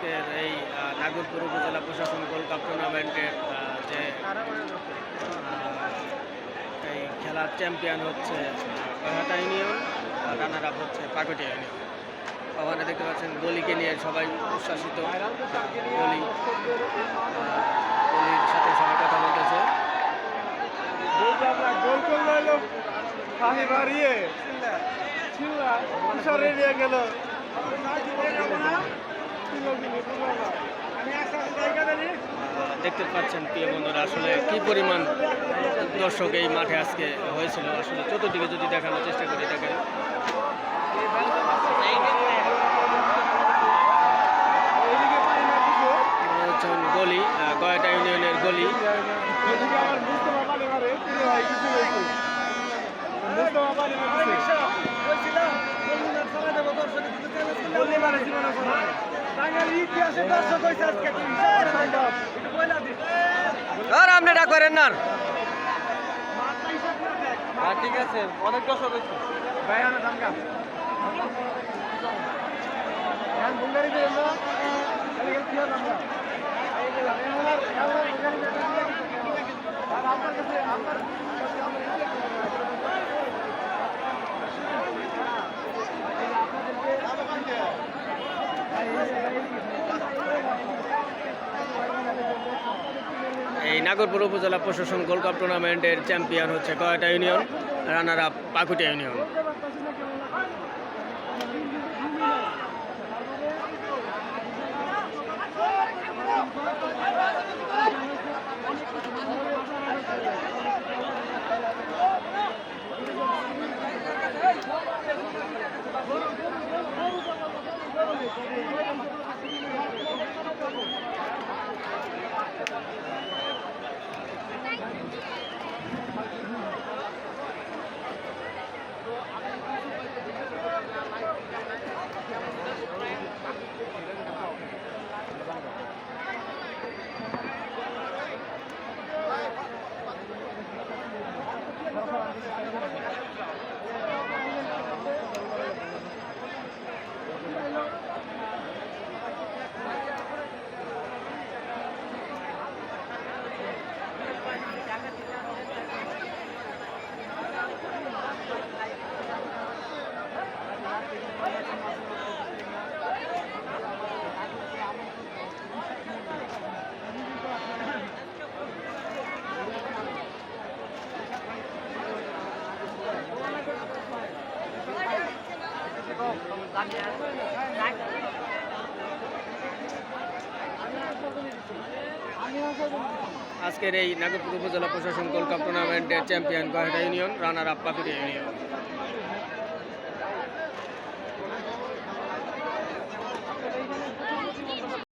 আজকের এই নাগরপুর উপজেলা প্রশাসন গোল্ড কাপ টুর্নামেন্টের যে এই খেলার চ্যাম্পিয়ন হচ্ছে কলকাতা ইউনিয়ন রানার আপ হচ্ছে পাকুটিয়া ইউনিয়ন। ওখানে দেখতে পাচ্ছেন গলিকে নিয়ে সবাই উচ্ছ্বাসিত। গলি গলির সাথে সবাই কথা বলতেছে। গোল। দেখতে পাচ্ছেন প্রিয় বন্ধুরা আসলে কি পরিমাণ দর্শক এই মাঠে আজকে হয়েছিল আসলে চতুর্দিকে যদি দেখানোর চেষ্টা করি দেখেন গলি গয়াটা ইউনিয়নের গলি আর আপনি ডাক করেন না ঠিক আছে অনেক দর্শক হয়েছে। ভাই এই নাগরপুর উপজেলা প্রশাসন গোল্ড কাপ টুর্নামেন্টের চ্যাম্পিয়ন হচ্ছে গয়াটা union? Runner up Pakutia union আজকের এই নাগরপুর উপজেলা প্রশাসন কলকাতা টুর্নামেন্টের চ্যাম্পিয়ন গয়াটা ইউনিয়ন রানার আপ ইউনিয়ন।